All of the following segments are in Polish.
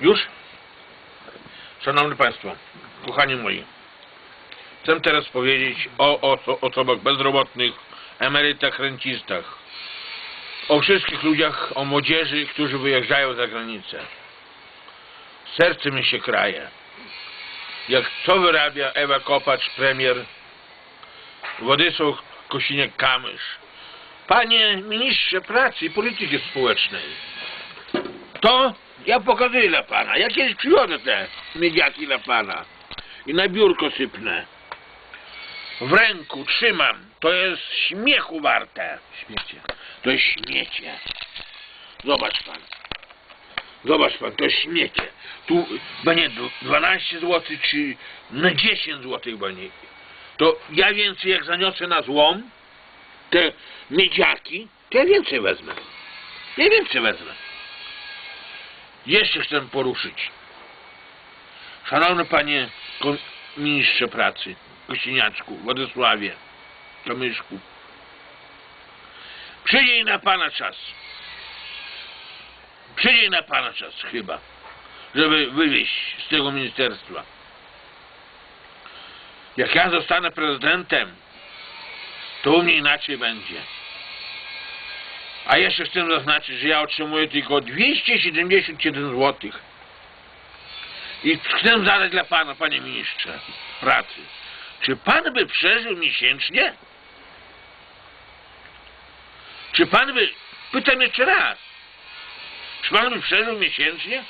Już? Szanowni Państwo, kochani moi, chcę teraz powiedzieć o, osobach bezrobotnych, emerytach, rencistach, o wszystkich ludziach, o młodzieży, którzy wyjeżdżają za granicę. Serce mi się kraje. Jak co wyrabia Ewa Kopacz, premier, Władysław Kosiniak-Kamysz. Panie ministrze pracy i polityki społecznej, to ja pokazuję dla pana. Ja kiedyś przychodzę te miedziaki dla pana i na biurko sypnę. W ręku trzymam. To jest śmiechu warte. Śmiecie. To jest śmiecie. Zobacz pan. Zobacz pan, to jest śmiecie. Tu będzie 12 zł czy na 10 zł będzie. To ja więcej jak zaniosę na złom te miedziaki, to ja więcej wezmę. Ja więcej wezmę. Jeszcze chcę poruszyć. Szanowny panie ministrze pracy, Kościeniaczku, Władysławie, Kamyszku. Przyjdzie na pana czas. Przyjdzie na pana czas chyba, żeby wywieźć z tego ministerstwa. Jak ja zostanę prezydentem, to u mnie inaczej będzie. A jeszcze chcę zaznaczyć, że ja otrzymuję tylko 277 zł. I chcę zadać dla pana, panie ministrze, pracy. Czy pan by przeżył miesięcznie? Czy pan by, pytam jeszcze raz, czy pan by przeżył miesięcznie?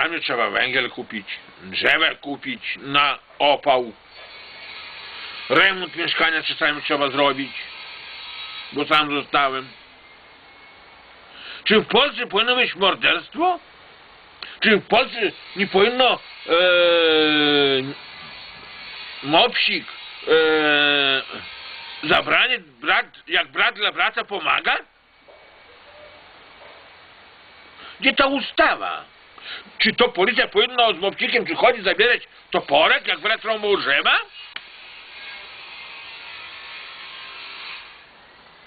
A mnie trzeba węgiel kupić, drzewa kupić na opał. Remont mieszkania czasami trzeba zrobić, bo sam zostałem. Czy w Polsce powinno być morderstwo? Czy w Polsce nie powinno e, mopsik e, zabranie brat, jak brat dla brata pomaga? Gdzie ta ustawa? Czy to policja powinna z mopcikiem przychodzić zabierać toporek, jak brat rąbał drzewa?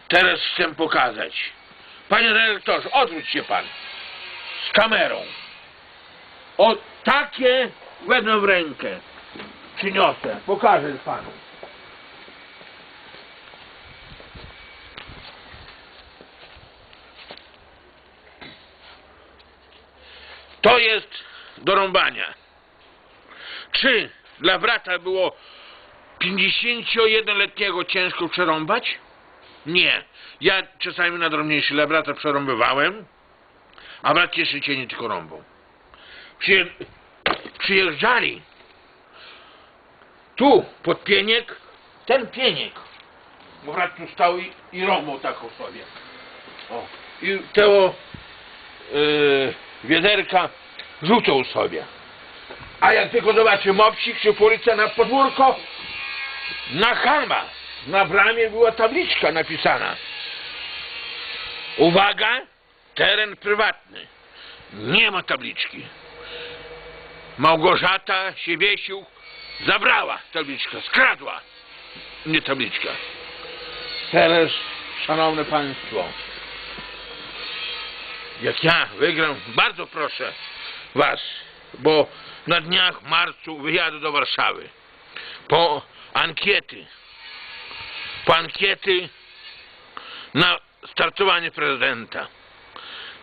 Teraz chcę pokazać. Panie redaktorze, odwróć się pan. Z kamerą. O takie wezmę w rękę. Przyniosę. Pokażę panu. To jest do rąbania. Czy dla brata było 51-letniego ciężko przerąbać? Nie. Ja czasami na drobniejszy dla brata przerąbywałem, a brat cieszy się nie tylko rąbą. Przyje... Przyjeżdżali tu pod pieniek, ten pieniek, bo brat tu stał i, i rąbał taką sobie. O. I tego yy, wiaderka rzucał sobie. A jak tylko zobaczy mopsik czy policja na podwórko, na halma, na bramie była tabliczka napisana. Uwaga, teren prywatny. Nie ma tabliczki. Małgorzata Siewiesiuk zabrała tabliczkę, skradła. Nie tabliczka. Teraz, szanowne państwo, jak ja wygram, bardzo proszę was, bo na dniach marcu wyjadę do Warszawy po ankiety, po ankiety na startowanie prezydenta.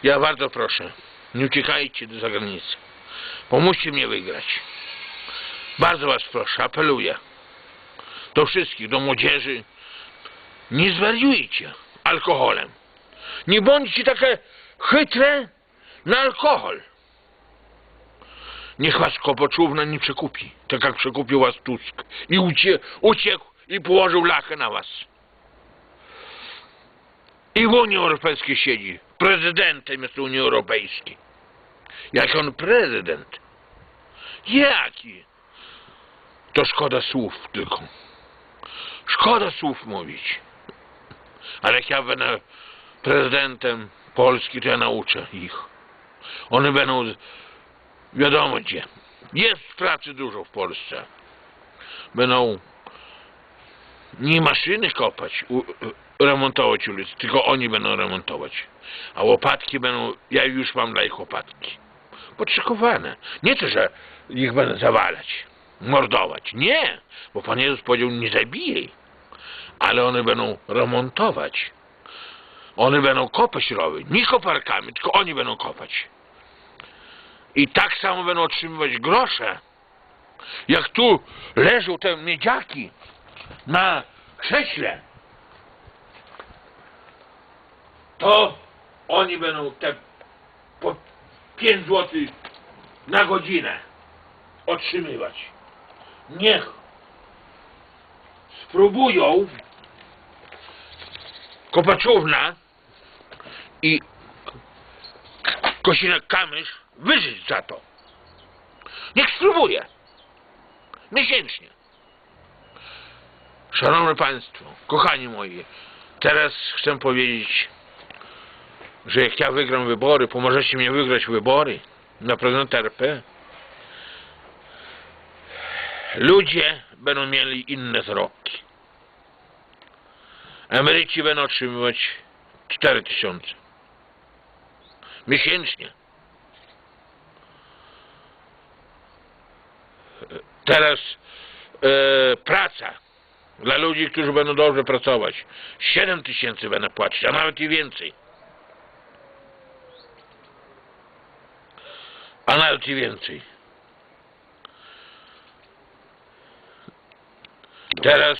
Ja bardzo proszę, nie uciekajcie do zagranicy. Pomóżcie mnie wygrać. Bardzo was proszę, apeluję do wszystkich, do młodzieży. Nie zwariujcie alkoholem. Nie bądźcie takie chytre na alkohol. Niech was Kopoczówna nie przekupi, tak jak przekupił was Tusk. I ucie, uciekł i położył lachę na was. I w Unii Europejskiej siedzi. Prezydentem jest Unii Europejskiej. Jak on prezydent. Jaki? To szkoda słów tylko. Szkoda słów mówić. Ale jak ja będę prezydentem Polski, to ja nauczę ich. One będą wiadomo gdzie. Jest pracy dużo w Polsce. Będą nie maszyny kopać, u, remontować ulic, tylko oni będą remontować. A łopatki będą, ja już mam dla ich łopatki. podszykowane. Nie to, że ich będę zawalać, mordować. Nie, bo Pan Jezus powiedział, nie zabijaj. Ale one będą remontować. One będą kopać rowy. Nie koparkami, tylko oni będą kopać. I tak samo będą otrzymywać grosze. Jak tu leżą te miedziaki na krześle, to oni będą te po 5 zł na godzinę otrzymywać. Niech spróbują Kopaczówna i Kosinek Kamysz wyżyć za to. Niech spróbuje. Miesięcznie. Szanowni Państwo, kochani moi, teraz chcę powiedzieć, że jak ja wygram wybory, pomożecie mi wygrać wybory na prezydenta RP, ludzie będą mieli inne zarobki. Emeryci będą otrzymywać 4 tysiące miesięcznie. Teraz e, praca dla ludzi, którzy będą dobrze pracować. 7 tysięcy będę płacić, a nawet i więcej. A nawet i więcej. Teraz